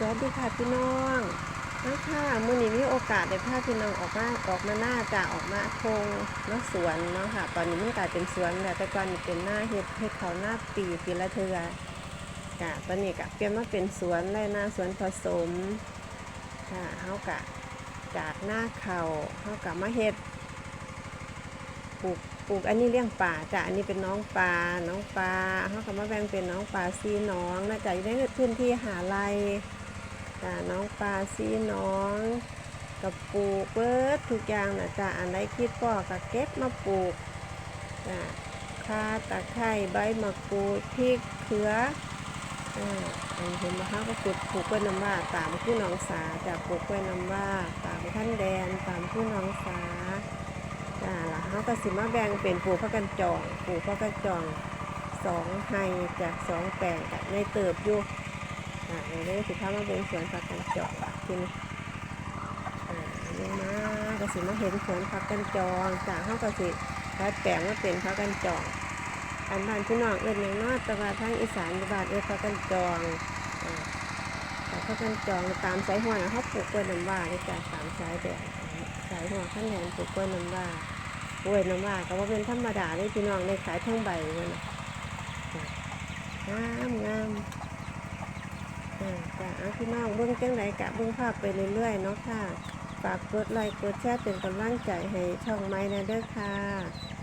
สวัสดีค่ะพี่น้องนะค่ะมื่อนี้มีโอกาสได้พาพี่น้องออกมาออกมาหน้าจะออกมาทงเนาะสวนเนาะค่ะ ตอนนี้มันกลายเป็นสวนแล้วแต่ก่อนนี่เป็นหน้าเห็ดเห็ดเขาหน้าปีปีละเทือกะตอนนี้กะเปลี่ยนมาเป็นสวนไรหน้าสวนผสมค่ะเฮากะจากหน้าเขาเฮากะมาเห็ดปลูกปลูกอันนี้เลี้ยงป่าจ้ะอันนี้เป็นน้องปลาน้องปลาเฮากะมาแบ่งเป็นน้องปลาซีน้องนะจ๊ะอยู่ในพื้นที่หาไร จ้าน้องปลาซีน้องกับปลูกเบิดทุกอย่างนะจ้าอันใดคิดก็ก็เก็บมาปลูกจ้าข่าตะไคร้ใบมะกรูดพริกเขืออ่าอันเห็นไหมคะก็ปลูกปลูกกล้วยน้ำว้าตามผู้น้องสาจ้าปลูกกล้วยน้ำว้าตามขั้นแดนตามผู้น้องสาจ้าล้วเขาก็สิมาแบ่งเป็นปลูกพักกันจองปลูกพักกันจองสองไฮจากสองแปลงกับในเติบอยู่ อ่าในนี้สิพามาเบิ่งสวนผักกันจองทีนี้อ่านี่มาก็สิมาเห็นสวนผักกันจองจากเฮาก็สิแปลแปลงมาเป็นผักกันจองอันบ้านพี่น้องเอิ้นหยังเนาะแต่ว่าทางอีสานบ้านเอิ้นผักกันจองอ่าแต่ผักกันจองตามสายหัวนะเขาปลูกกล้วยน้ำว้าได้จากตามสายแดงสายหัวขั้นแหนปลูกกล้วยน้ำว้ากล้วยน้ำว้าก็ว่าเป็นธรรมดาเลยพี่น้องในขายทั้งใบมันน่ะงามงามอ่า จ้ะเอาพี่น้องเบื้องจังไหนกะเบื้องภาพไปเรื่อยๆเนาะค่ะ ฝากกดไลค์กดแชร์เป็นกำลังใจให้ช่องไม้นะเด้อค่ะ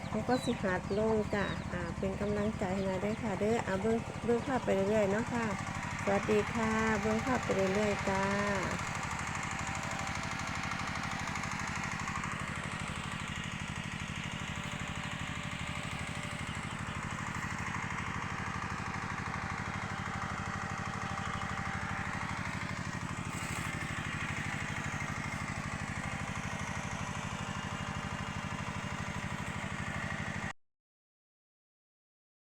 เขาก็สิหัดลงจ้ะอ่าเป็นกำลังใจให้นะเด้อค่ะ เด้อเอาเบื้องเบื้องภาพไปเรื่อยๆเนาะค่ะ สวัสดีค่ะ เบื้องภาพไปเรื่อยๆจ้า